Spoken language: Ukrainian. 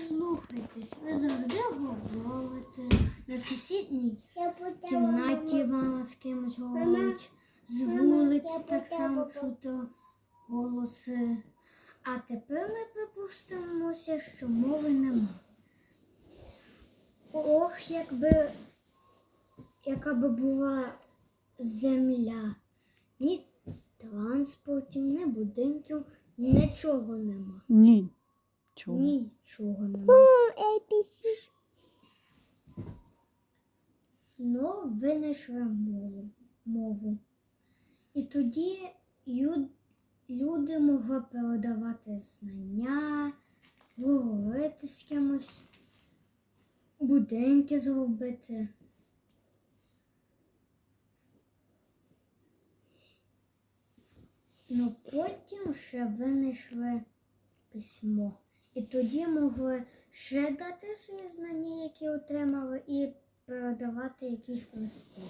Прислухайтесь, ви завжди говорите. На сусідній кімнаті мама з кимось говорить. З вулиці так само чути голоси. А тепер ми припустимося, що мови нема. Ох, якби яка би була земля. Ні транспортів, ні будинків, нічого нема. Ні. Чого? Нічого нема. Ну, винайшли мову. мову. І тоді люди могли передавати знання, говорити з кимось, будинки зробити. Ну потім ще винайшли письмо. І тоді могли ще дати свої знання, які отримали, і передавати якісь листи.